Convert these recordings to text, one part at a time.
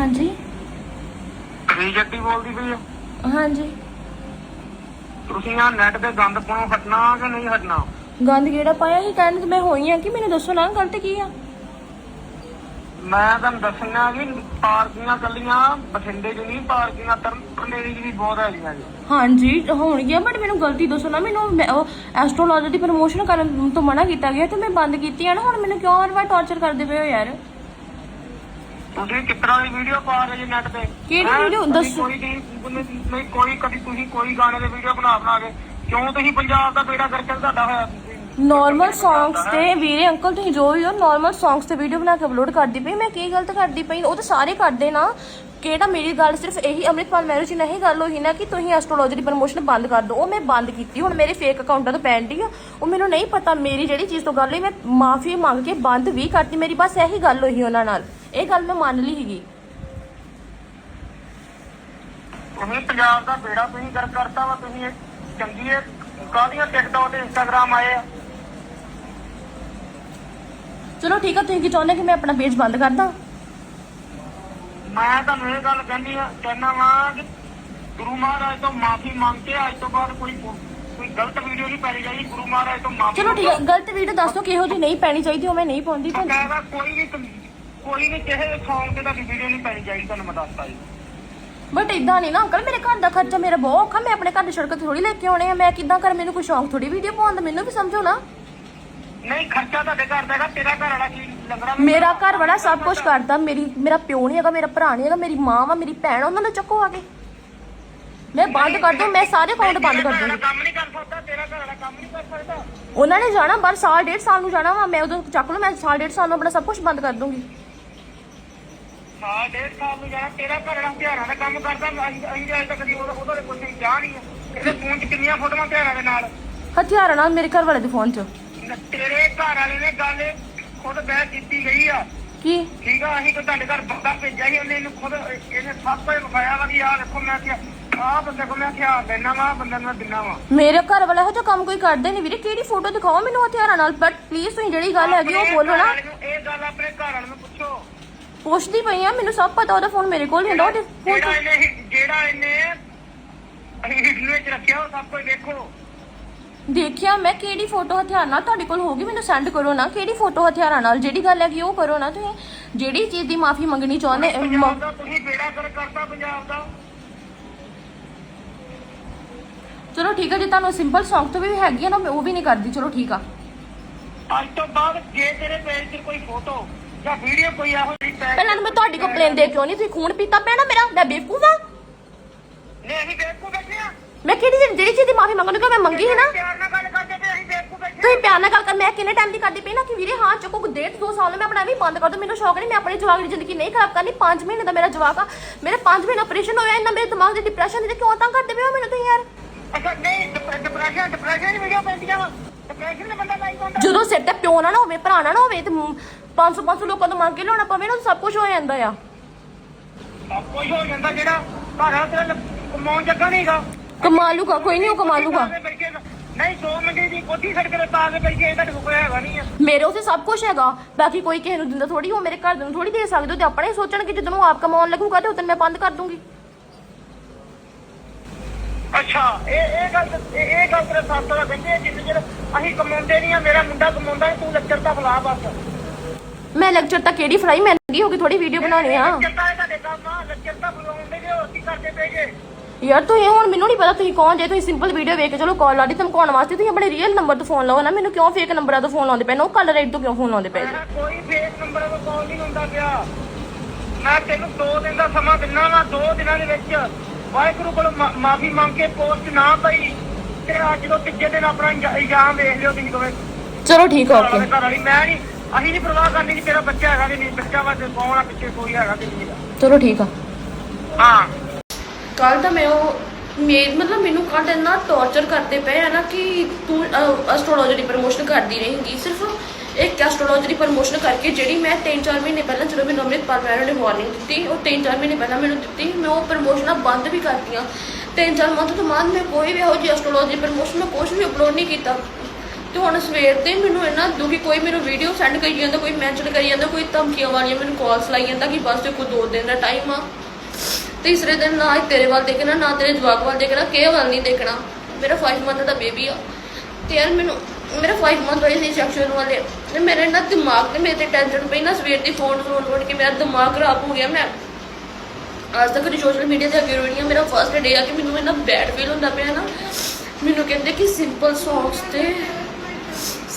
ਹਾਂਜੀ। ਕੀ ਜੱਟੀ ਬੋਲਦੀ ਪਈ ਆ? ਹਾਂਜੀ। ਤੁਸੀਂ ਆ ਨੈਟ ਤੇ ਗੰਦ ਪਾਉਣੋਂ ਹਟਣਾ ਕਿ ਨਹੀਂ ਹਟਣਾ? ਗੰਦ ਕਿਹੜਾ ਪਾਇਆ ਸੀ? ਕਹਿਣ ਤੇ ਮੈਂ ਹੋਈ ਆ ਕਿ ਮੈਨੂੰ ਦੱਸੋ ਨਾ ਗਲਤ ਕੀ ਆ? ਮੈਂ ਤੁਹਾਨੂੰ ਦੱਸਣਾ ਕਿ ਪਾਰਕੀਆਂ ਕੱਲੀਆਂ ਬਠਿੰਡੇ 'ਚ ਨਹੀਂ ਪਾਰਕੀਆਂ ਤਰਨੇਰੀ 'ਚ ਵੀ ਬਹੁਤ ਹੈਗੀਆਂ ਜੀ। ਹਾਂਜੀ ਹੋਣਗੀਆਂ ਬਟ ਮੈਨੂੰ ਗਲਤੀ ਦੱਸੋ ਨਾ ਮੈਨੂੰ ਐਸਟ੍ਰੋਲੋਜੀ ਦੀ ਪ੍ਰਮੋਸ਼ਨ ਕਰਨ ਤੋਂ ਮਨਾ ਕੀਤਾ ਗਿਆ ਤੇ ਮੈਂ ਬੰਦ ਕੀਤੀ ਆ ਨਾ ਹੁਣ ਮੈਨੂੰ ਕਿਉਂ ਹਰ ਵਾਰ ਟੌਰਚਰ ਕਰਦੇ ਪਏ ਹੋ ਯਾਰ? ਤੁਸੀਂ ਕਿਤਨਾ ਦੀ ਵੀਡੀਓ ਪਾ ਰਹੇ ਜੀ ਨੈਟ ਤੇ? ਕਿਹੜੀ ਹੈਂ? video? ਦੱਸੋ। ਕੋਈ ਨਹੀਂ ਨਹੀਂ ਕੋਈ ਕਦੀ ਤੁਸੀਂ ਕੋਈ ਗਾਣੇ ਦੇ ਵੀਡੀਓ ਬਣਾ ਬਣਾ ਕੇ ਕਿਉਂ ਤੁਸੀਂ ਪੰਜਾਬ ਦਾ ਬੇੜਾ ਕਰਕੇ ਤੁਹਾਡਾ ਹੋਇਆ? ਨਾਰਮਲ ਸੌਂਗਸ ਤੇ ਵੀਰੇ ਅੰਕਲ ਤੁਸੀਂ ਜੋ ਵੀ ਹੋ ਨਾਰਮਲ ਸੌਂਗਸ ਤੇ ਵੀਡੀਓ ਬਣਾ ਕੇ ਅਪਲੋਡ ਕਰਦੀ ਪਈ। ਮੈਂ ਕੀ ਗਲਤ ਕਰਦੀ ਪਈ? ਉਹ ਤਾਂ ਸਾਰੇ ਕਰਦੇ ਨਾ। ਕਿਹੜਾ ਮੇਰੀ ਗੱਲ ਸਿਰਫ ਇਹੀ ਅੰਮ੍ਰਿਤਪਾਲ ਮੈਰੂ ਜੀ ਨਹੀਂ ਗੱਲ ਹੋਈ ਨਾ ਕਿ ਤੁਸੀਂ ਐਸਟ੍ਰੋਲੋਜੀ ਦੀ ਪ੍ਰਮੋਸ਼ਨ ਬੰਦ ਕਰ ਦਿਓ। ਉਹ ਮੈਂ ਬੰਦ ਕੀਤੀ। ਹੁਣ ਮੇਰੇ ਫੇਕ ਅਕਾਊਂਟਾਂ ਤੋਂ ਪੈਂਡੀ ਆ। ਉਹ ਮੈਨੂੰ ਨਹੀਂ ਪਤਾ ਮੇਰੀ ਜਿਹੜੀ ਚੀਜ਼ ਤੋਂ ਗੱਲ ਹੋਈ ਮੈਂ ਮਾਫੀ ਮੰਗ ਕੇ ਬੰਦ ਵੀ ਕਰਤੀ। ਮੇਰੀ ਬਸ ਇਹੀ ਗੱਲ ਹੋਈ ਉਹਨਾਂ ਨਾਲ। ਇਹ ਗੱਲ ਮੈਂ ਮੰਨ ਲਈ ਸੀਗੀ। ਤੁਸੀਂ ਪੰਜਾਬ ਦਾ ਬੇੜਾ ਤੁਸੀਂ ਕਰ ਕਰਤਾ ਵਾ ਤੁਸੀਂ ਇਹ ਚੰਗੀ ਹੈ ਕਾਹਦੀਆਂ ਟਿਕਟੌਕ ਤੇ ਇੰਸਟਾਗ੍ਰਾਮ ਆਏ ਆ? ਚਲੋ ਠੀਕ ਆ ਤੁਸੀਂ ਕੀ ਚਾਹੁੰਦੇ ਕਿ ਮੈਂ ਆਪਣਾ ਪੇਜ ਬੰਦ ਕਰ ਦਾਂ ਮੈਂ ਤੁਹਾਨੂੰ ਇਹ ਗੱਲ ਕਹਿੰਦੀ ਆ ਕਹਿਣਾ ਵਾਂ ਕਿ ਗੁਰੂ ਮਹਾਰਾਜ ਤੋਂ ਮਾਫੀ ਮੰਗ ਕੇ ਅੱਜ ਤੋਂ ਬਾਅਦ ਕੋਈ ਕੋਈ ਗਲਤ ਵੀਡੀਓ ਨਹੀਂ ਪਾਈ ਜਾਏਗੀ ਗੁਰੂ ਮਹਾਰਾਜ ਤੋਂ ਮਾਫੀ ਚਲੋ ਠੀਕ ਆ ਗਲਤ ਵੀਡੀਓ ਦੱਸੋ ਕਿਹੋ ਜਿਹੀ ਨਹੀਂ ਪੈਣੀ ਚਾਹੀਦੀ ਉਹ ਮੈਂ ਨਹੀਂ ਪਾਉਂਦੀ ਤਾਂ ਕਹਿੰਦਾ ਕੋਈ ਵੀ ਕੋਈ ਵੀ ਕਿਸੇ ਸੌਂਗ ਤੇ ਤੁਹਾਡੀ ਵੀਡੀਓ ਨਹੀਂ ਪਾਈ ਜਾਏਗੀ ਤੁਹਾਨੂੰ ਮੈਂ ਦੱਸਤਾ ਜੀ। ਬਟ ਇਦਾਂ ਨਹੀਂ ਨਾ ਅੰਕਲ ਮੇਰੇ ਘਰ ਦਾ ਖਰਚਾ ਮੇਰਾ ਬਹੁਤ ਔਖਾ ਮੈਂ ਆਪਣੇ ਘਰ ਦੀ ਸੜਕ ਥੋੜੀ ਲੈ ਕੇ ਆਉਣੇ ਆ ਮੈਂ ਕਿੱਦਾਂ ਕਰ ਮੈਨੂੰ ਕੋਈ ਸ਼ੌਂਕ ਥੋੜੀ ਵੀਡੀਓ ਪਾਉਣ ਦਾ ਮੈਨੂੰ ਵੀ ਸਮਝੋ ਨਾ। ਨਹੀਂ ਖਰਚਾ ਤੁਹਾਡੇ ਘਰ ਦਾ ਹੈਗਾ ਤੇਰਾ ਘਰ ਵਾਲਾ ਕੀ ਲੰਗੜਾ ਮੇਰਾ ਘਰ ਵਾਲਾ ਸਭ ਕੁਝ ਕਰਦਾ ਮੇਰੀ ਮੇਰਾ ਪਿਓ ਨਹੀਂ ਹੈਗਾ ਮੇਰਾ ਭਰਾ ਨਹੀਂ ਹੈਗਾ ਮੇਰੀ ਮਾਂ ਵਾ ਮੇਰੀ ਭੈਣ ਉਹਨਾਂ ਨੂੰ ਚੱਕੋ ਆ ਕੇ। ਮੈਂ ਬੰਦ ਕਰ ਦੂੰ ਮੈਂ ਸਾਰੇ ਅਕਾਊਂਟ ਬੰਦ ਕਰ ਦੂੰਗੀ ਕੰਮ ਨਹੀਂ ਕਰ ਸਕਦਾ ਤੇਰਾ ਘਰ ਵਾਲਾ ਕੰਮ ਨਹੀਂ ਕਰ ਸਕਦਾ। ਉਹਨਾਂ ਨੇ ਜਾਣਾ ਬਾਹਰ ਸਾਲ ਡੇਢ ਸਾਲ ਨੂੰ ਜਾਣਾ ਵਾ ਮੈਂ ਉਦੋਂ ਚੱਕ ਲੂ ਮੈਂ ਸਾਲ ਡੇਢ ਸਾਲ ਨੂੰ ਆਪਣਾ ਸਭ ਕੁਝ ਬੰਦ ਕਰ ਦੂੰਗੀ ਸਾਲ ਡੇਢ ਸਾਲ ਨੂੰ ਜਾਣਾ ਤੇਰਾ ਘਰ ਵਾਲਾ ਹਥਿਆਰਾਂ ਦਾ ਕੰਮ ਕਰਦਾ ਅਸੀਂ ਅਸੀਂ ਅਜੇ ਤੱਕ ਕਦੀ ਉਹਦਾ ਉਹਦਾ ਕੁਝ ਨਹੀਂ ਕਿਹਾ ਨਹੀਂ ਹੈ। ਇਹਦੇ ਫੋਨ 'ਚ ਕਿੰਨੀਆਂ ਫੋਟੋਆਂ ਹਥਿਆਰਾਂ ਦੇ ਨਾਲ? ਹਥਿਆਰਾਂ ਨਾਲ ਮੇਰੇ ਘਰ ਵਾਲੇ ਦੇ ਫੋਨ 'ਚ। ਤੇਰੇ ਘਰ ਵਾਲੇ ਨੇ ਗੱਲ ਖੁਦ ਬਹਿ ਕੀਤੀ ਗਈ ਆ। ਕੀ? ਠੀਕ ਆ ਅਸੀਂ ਤਾਂ ਤੁਹਾਡੇ ਘਰ ਬੰਦਾ ਭੇਜਿਆ ਸੀ ਉਹਨੇ ਇਹਨੂੰ ਖੁਦ ਇਹਨੇ ਸਭ ਕੁਝ ਵਿਖਾਇਆ ਵਾ ਕਿ ਆਹ ਦੇਖੋ ਮੈਂ ਕਿਹਾ ਆਹ ਬੰਦੇ ਕੋ ਮੈਂ ਹਥਿਆਰ ਦੇਣਾ ਵਾ ਬੰਦੇ ਨੂੰ ਦਿਨਾ ਵਾ। ਮੇਰੇ ਘਰ ਵਾਲਾ ਇਹੋ ਜਿਹਾ ਕੰਮ ਕੋਈ ਕਰਦੇ ਨਹੀਂ ਵੀਰੇ ਕਿਹੜੀ ਫੋਟੋ ਦਿਖਾਓ ਮੈਨੂੰ ਹਥਿਆਰਾਂ ਨਾਲ? ਬਟ ਪਲੀਜ਼ ਤੁਸੀਂ ਜਿਹੜੀ ਗੱਲ ਹੈਗੀ ਉਹ ਬੋਲੋ ਨਾ ਇਹ ਗੱਲ ਆਪਣੇ ਘਰ ਵਾਲੇ ਨੂੰ ਪੁੱਛੋ। ਪੁੱਛਦੀ ਪਈ ਆ ਮੈਨੂੰ ਸਭ ਪਤਾ ਉਹਦਾ ਫੋਨ ਮੇਰੇ ਕੋਲ ਹੀ ਹੁੰਦਾ ਉਹਦੇ ਫੋਨ ਜਿਹੜਾ ਇਹਨੇ ਜਿਹੜਾ ਇਹਨੇ ਹਿਟਲਰ ਵਿੱਚ ਰੱਖਿਆ ਉਹ ਸਭ ਕੁਝ ਦੇਖੋ। ਦੇਖਿਆ ਮੈਂ ਕਿਹੜੀ ਫੋਟੋ ਹਥਿਆਰ ਨਾਲ ਤੁਹਾਡੇ ਕੋਲ ਹੋਗੀ ਮੈਨੂੰ ਸੈਂਡ ਕਰੋ ਨਾ ਕਿਹੜੀ ਫੋਟੋ ਹਥਿਆਰਾਂ ਨਾਲ ਜਿਹੜੀ ਗੱਲ ਹੈਗੀ ਉਹ ਕਰੋ ਨਾ ਤੁਸੀਂ। ਜਿਹੜੀ ਚੀਜ਼ ਦੀ ਮਾਫੀ ਮੰਗਣੀ ਚਾਹੁੰਦੇ ਦਾ ਤੁਸੀਂ ਬੇੜਾ ਕਰ ਕਰਤਾ ਪੰਜਾਬ ਦਾ। ਚਲੋ ਠੀਕ ਹੈ ਜੇ ਤੁਹਾਨੂੰ ਸਿੰਪਲ Song ਤੋਂ ਵੀ ਹੈਗੀ ਆ ਨਾ ਮੈਂ ਉਹ ਵੀ ਨਹੀਂ ਕਰਦੀ ਚਲੋ ਠੀਕ ਆ। ਅੱਜ ਤੋਂ ਬਾਅਦ ਜੇ ਤੇਰੇ ਪੇਜ ਤੇ ਕੋਈ ਫੋਟੋ ਜਾਂ ਵੀਡੀਓ ਕੋਈ ਇਹੋ ਜਿਹੀ ਪੈ ਪਹਿਲਾਂ ਤਾਂ ਮੈਂ ਤੁਹਾਡੀ ਕੰਪਲੇਨ ਦੇ ਕਿਉਂ ਨਹੀਂ ਤੁਸੀਂ ਖੂਨ ਪੀਤਾ ਨਾ ਮੇਰਾ ਮੈਂ ਬੇਵਕੂਫ ਆ ਨੇ ਅਸੀਂ ਬੇਵਕੂਫ ਬੈਠੇ ਆ ਮੈਂ ਕਿਹੜੀ ਚੀਜ਼- ਜਿਹੜੀ ਚੀਜ਼ ਦੀ ਮਾਫੀ ਮੰਗਣ ਨੂੰ ਕਿਹਾ ਮੈਂ ਮੰਗੀ ਸੀ ਨਾ। ਪਿਆਰ ਨਾਲ ਗੱਲ ਕਰਦੇ ਤੇ ਅਸੀਂ ਬੇਵਕੂਫ ਬੈਠੇ ਤੁਸੀਂ ਪਿਆਰ ਨਾਲ ਗੱਲ ਕਰ ਮੈਂ ਕਿੰਨੇ ਟਾਈਮ ਦੀ ਕਰਦੀ ਪਈ ਨਾ ਕਿ ਵੀਰੇ ਹਾਂ ਚੱਕੋ ਡੇਢ ਦੋ ਸਾਲ ਮੈਂ ਆਪਣਾ ਵੀ ਬੰਦ ਕਰ ਦੂੰ ਮੈਨੂੰ ਸ਼ੌਕ ਨਹੀਂ ਮੈਂ ਆਪਣੀ ਜਵਾਕ ਦੀ ਜ਼ਿੰਦਗੀ ਨਹੀਂ ਖਰਾਬ ਕਰਨੀ 5 ਮਹੀਨੇ ਦਾ ਮੇਰਾ ਜਵਾਕ ਆ ਮੇਰੇ 5 ਮਹੀਨੇ ਆਪਰੇਸ਼ਨ ਹੋਇਆ ਇੰਨਾ ਮੇਰੇ ਦਿਮਾਗ ਦੇ ਡਿਪਰੈਸ਼ਨ ਦੇ ਕਿਉਂ ਤੰਗ ਕਰਦੇ ਪਏ ਹੋ ਮੈਨੂੰ ਤੁਸੀਂ ਯਾਰ? ਅੱਛਾ ਨਹੀਂ ਡਿਪਰੈਸ਼ਨ ਡਿਪਰੈਸ਼ਨ ਦੀ ਵੀਡੀਓ ਪੈਂਦੀਆਂ ਵਾ। ਡਿਪਰੈਸ਼ਨ ਦੇ ਬੰਦਾ ਲਾਈਕ ਹੁੰਦਾ ਜਦੋਂ ਸਿਰ ਤੇ ਪਿਓ ਨਾ ਨਾ ਹੋਵੇ ਭਰਾ ਨਾ ਨਾ ਹੋਵੇ ਤੇ 500 500 ਲੋਕਾਂ ਤੋਂ ਮੰਗ ਕੇ ਲਿਆਉਣਾ ਪਵੇ ਨਾ ਸਭ ਕੁਝ ਹੋ ਜਾਂਦਾ ਆ। ਸਭ ਕੁਝ ਹੋ ਜਾਂਦਾ ਜਿਹੜਾ ਘਰ ਆ ਤੇਰਾ ਕਮਾਉਣ ਜੱਗਾ ਨਹੀਂਗਾ ਕਮਾ ਲੂਗਾ ਕੋਈ ਨਹੀਂ ਉਹ ਕਮਾ ਲੂਗਾ। ਨਹੀਂ ਦੋ ਮੰਡੀ ਦੀ ਕੋਠੀ ਸੜਕ ਤੇ ਪਾ ਕੇ ਬੈਠੇ ਇਹਦਾ ਤਾਂ ਕੋਈ ਹੈਗਾ ਨਹੀਂ ਆ। ਮੇਰੇ ਉਸੇ ਸਭ ਕੁਝ ਹੈਗਾ। ਬਾਕੀ ਕੋਈ ਕਿਸੇ ਨੂੰ ਦਿੰਦਾ ਥੋੜੀ ਉਹ ਮੇਰੇ ਘਰ ਦੇ ਨੂੰ ਥੋੜੀ ਦੇ ਸਕਦੇ ਹੋ ਤੇ ਆਪਣੇ ਸੋਚਣਗੇ ਜਦੋਂ ਉਹ ਆਪ ਕਮਾਉਣ ਲੱਗੂਗਾ ਤੇ ਉਦੋਂ ਮੈਂ ਬੰਦ ਕਰ ਦੂੰਗੀ। ਅੱਛਾ ਇਹ ਇਹ ਗੱਲ ਇਹ ਇਹ ਗੱਲ ਤੇਰੇ ਸਾਥ ਤੋਂ ਕਹਿੰਦੇ ਜਿੰਨੇ ਚਿਰ ਅਸੀਂ ਕਮਾਉਂਦੇ ਨਹੀਂ ਆ ਮੇਰਾ ਮੁੰਡਾ ਕਮਾਉਂਦਾ ਤੂੰ ਲੱਚਰ ਤਾਂ ਬੁਲਾ ਬਸ। ਮੈਂ ਲੈਕਚਰ ਤਾਂ ਕਿਹੜੀ ਫਰਾਈ ਮਹਿੰਗੀ ਹੋ ਗਈ ਥੋੜੀ ਵੀਡੀਓ ਬਣਾਉਣੀ ਆ। ਲੱਚਰ ਤਾਂ ਇਹ ਤੁਹਾਡੇ ਕੰਮ ਆ ਲੱਚਰ ਤਾਂ ਬੁਲਾਉਂਦੇ ਜੇ ਹੋਰ ਕੀ ਕਰਦੇ ਪਏਗੇ ਯਾਰ ਤੁਸੀਂ ਹੁਣ ਮੈਨੂੰ ਨਹੀਂ ਪਤਾ ਤੁਸੀਂ ਕੌਣ ਜੇ ਤੁਸੀਂ ਸਿੰਪਲ ਵੀਡੀਓ ਵੇਖ ਕੇ ਚਲੋ ਕਾਲ ਲਾਡੀ ਧਮਕਾਉਣ ਵਾਸਤੇ? ਤੁਸੀਂ ਆਪਣੇ ਰੀਅਲ ਨੰਬਰ ਤੋਂ ਫੋਨ ਲਾਓ ਨਾ ਮੈਨੂੰ ਕਿਉਂ ਫੇਕ ਨੰਬਰਾਂ ਤੋਂ ਫੋਨ ਲਾਉਂਦੇ ਪਏ ਨੇ? ਉਹ ਕਲਰ ਰੇਟ ਤੋਂ ਕਿਉਂ ਫੋਨ ਲਾਉਂਦੇ ਪਏ? ਮੈਂ ਕੋਈ ਫੇਕ ਨੰਬਰ ਤੋਂ ਕਾਲ ਨਹੀਂ ਹੁੰਦਾ ਪਿਆ। ਮੈਂ ਤੈਨੂੰ 2 ਦਿਨ ਦਾ ਸਮਾਂ ਦਿੰਦਾ ਵਾ 2 ਦਿਨਾਂ ਦੇ ਵਿੱਚ। ਵਾਹਿਗੁਰੂ ਕੋਲ ਮਾਫੀ ਮੰਗ ਕੇ ਪੋਸਟ ਨਾ ਪਈ ਤੇ ਅੱਜ ਤੋਂ ਤੀਜੇ ਦਿਨ ਆਪਣਾ ਇੰਜਾ- ਇਲਜ਼ਾਮ ਵੇਖ ਲਿਓ ਤੁਸੀਂ ਦੋਵੇਂ। ਚਲੋ ਠੀਕ ਆ ਓਕੇ ਮੈਂ ਨਹੀਂ ਅਸੀਂ ਨਹੀਂ ਪਰਵਾਹ ਕਰਨੀ ਕਿ ਤੇਰਾ ਬੱਚਾ ਹੈਗਾ ਕਿ ਨਹੀਂ ਬੱਚਾ ਵਾ ਤੇ ਕੌਣ ਆ ਪਿੱਛੇ ਕੋਈ ਹੈਗਾ ਕਿ ਨਹੀਂ ਹੈਗਾ। ਚਲੋ ਠੀਕ ਆ। ਹਾਂ। ਕੱਲ ਤਾਂ ਮੈਂ ਉਹ ਮੇ ਮਤਲਬ ਮੈਨੂੰ ਕੱਲ ਇੰਨਾ ਟੌਰਚਰ ਕਰਦੇ ਪਏ ਆ ਨਾ ਕਿ ਤੂੰ ਐਸਟ੍ਰੋਲੋਜੀ ਦੀ ਪ੍ਰਮੋਸ਼ਨ ਕਰਦੀ ਰਹੇਂਗੀ। ਸਿਰਫ ਇੱਕ ਐਸਟ੍ਰੋਲੋਜੀ ਦੀ ਪ੍ਰਮੋਸ਼ਨ ਕਰਕੇ ਜਿਹੜੀ ਮੈਂ 3-4 ਮਹੀਨੇ ਪਹਿਲਾਂ ਜਦੋਂ ਮੈਨੂੰ ਅੰਮ੍ਰਿਤਪਾਲ ਮੈਡਮ ਨੇ ਵਾਰਨਿੰਗ ਦਿੱਤੀ ਉਹ 3-4 ਮਹੀਨੇ ਪਹਿਲਾਂ ਮੈਨੂੰ ਦਿੱਤੀ ਮੈਂ ਉਹ ਪ੍ਰਮੋਸ਼ਨਾਂ ਬੰਦ ਵੀ ਕਰਤੀਆਂ। 3-4 ਮੰਥ ਤੋਂ ਬਾਅਦ ਮੈਂ ਕੋਈ ਵੀ ਇਹੋ ਜਿਹੀ ਐਸਟ੍ਰੋਲੋਜੀ ਪ੍ਰਮੋਸ਼ਨ ਮੈਂ ਕੁਝ ਵੀ ਅਪਲੋਡ ਨਹੀਂ ਕੀਤਾ। ਤੇ ਹੁਣ ਸਵੇਰ ਦੇ ਮੈਨੂੰ ਇਹਨਾਂ ਦੁਖੀ, ਕੋਈ ਮੈਨੂੰ ਵੀਡੀਓ ਸੈਂਡ ਕਰੀ ਜਾਂਦਾ, ਕੋਈ ਮੈਂਸ਼ਨ ਕਰੀ ਜਾਂਦਾ, ਕੋਈ ਧਮਕੀਆਂ ਵਾਲੀਆਂ ਮੈਨੂੰ ਕਾਲਸ ਲਾਈ ਜਾਂਦਾ ਕਿ ਬਸ ਤੇ ਕੋਈ ਦੋ ਦਿਨ ਦਾ ਟਾਈਮ ਆ। ਤੀਸਰੇ ਦਿਨ ਨਾ ਤੇਰੇ ਵੱਲ ਦੇਖਣਾ, ਨਾ ਤੇਰੇ ਜਵਾਕ ਵੱਲ ਦੇਖਣਾ ਕਿਹ ਵੱਲ ਨਹੀਂ ਦੇਖਣਾ। ਮੇਰਾ 5 ਮੰਥ ਦਾ ਬੇਬੀ ਆ। ਤੇ ਯਾਰ ਮੈਨੂੰ, ਮੇਰਾ 5 ਮੰਥ ਹੋਏ ਸੀ ਸੈਕਸ਼ਨ ਵਾਲੇ। ਤੇ ਮੇਰੇ ਨਾ ਦਿਮਾਗ ਤੇ ਮੇਰੇ ਤੇ ਟੈਨਸ਼ਨ ਪਈ ਨਾ ਸਵੇਰ ਦੀ ਫੋਨ ਫੋਨ ਫੋਨ ਕੇ ਮੇਰਾ ਦਿਮਾਗ ਖਰਾਬ ਹੋ ਗਿਆ। ਮੈਂ ਅੱਜ ਤੱਕ ਦੀ ਸੋਸ਼ਲ ਮੀਡੀਆ ਤੇ ਅੱਗੇ ਰੋਣੀ ਆ, ਮੇਰਾ ਫਰਸਟ ਡੇ ਆ ਕਿ ਮੈਨੂੰ ਇੰਨਾ ਬੈਡ ਫੀਲ ਹੁੰਦਾ ਪਿਆ ਨਾ। ਮੈਨੂੰ ਕਹਿੰਦੇ ਕਿ ਸਿੰਪਲ ਸੌਂਗਸ ਤੇ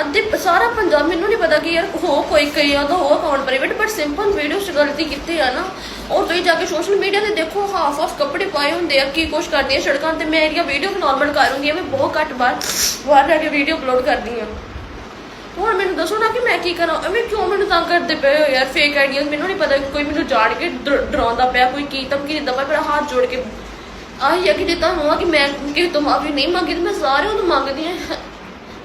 ਅੱਧੇ ਸਾਰਾ ਪੰਜਾਬ ਮੈਨੂੰ ਨਹੀਂ ਪਤਾ ਕਿ ਯਾਰ ਹੋ ਕੋਈ ਕਈਆਂ ਦਾ ਹੋ account private but simple video 'ਚ ਗਲਤੀ ਕੀਤੀ ਆ ਨਾ, ਔਰ ਤੁਸੀਂ ਜਾ ਕੇ ਸੋਸ਼ਲ ਮੀਡੀਆ ਤੇ ਦੇਖੋ ਹਾਫ ਆਫ ਕੱਪੜੇ ਪਾਏ ਹੁੰਦੇ ਆ, ਕੀ ਕੁਛ ਕਰਦੀ ਆ ਸੜਕਾਂ ਤੇ, ਮੈਂ ਇਹਦੀਆਂ ਵੀਡੀਓ ਨਾਰਮਲ ਕਰ ਹੁੰਦੀ ਆ ਮੈਂ ਬਹੁਤ ਘੱਟ ਬਾਹਰ ਬਾਹਰ ਜਾ ਕੇ ਵੀਡੀਓ ਅਪਲੋਡ ਕਰਦੀ ਆ। ਹੁਣ ਮੈਨੂੰ ਦੱਸੋ ਨਾ ਕਿ ਮੈਂ ਕੀ ਕਰਾਂ, ਐਵੇਂ ਕਿਉਂ ਮੈਨੂੰ ਤੰਗ ਕਰਦੇ ਪਏ ਹੋ ਯਾਰ ਫੇਕ ਆਈਡੀਆਂ ਮੈਨੂੰ ਨਹੀਂ ਪਤਾ ਕੋਈ ਮੈਨੂੰ ਜਾਣ ਕੇ ਡਰ- ਡਰਾਉਂਦਾ ਪਿਆ, ਕੋਈ ਕੀ ਧਮਕੀ ਦਿੰਦਾ ਪਿਆ, ਮੇਰਾ ਹੱਥ ਜੋੜ ਕੇ। ਆਹੀ ਆ ਕਿ ਜੇ ਤੁਹਾਨੂੰ ਆ ਕਿ ਮੈਂ ਕਿ ਤੋਂ ਮਾਫੀ ਨਹੀਂ ਮੰਗੀ, ਤੇ ਮੈਂ ਸਾਰਿਆਂ ਤੋਂ ਮੰਗਦੀ ਆ।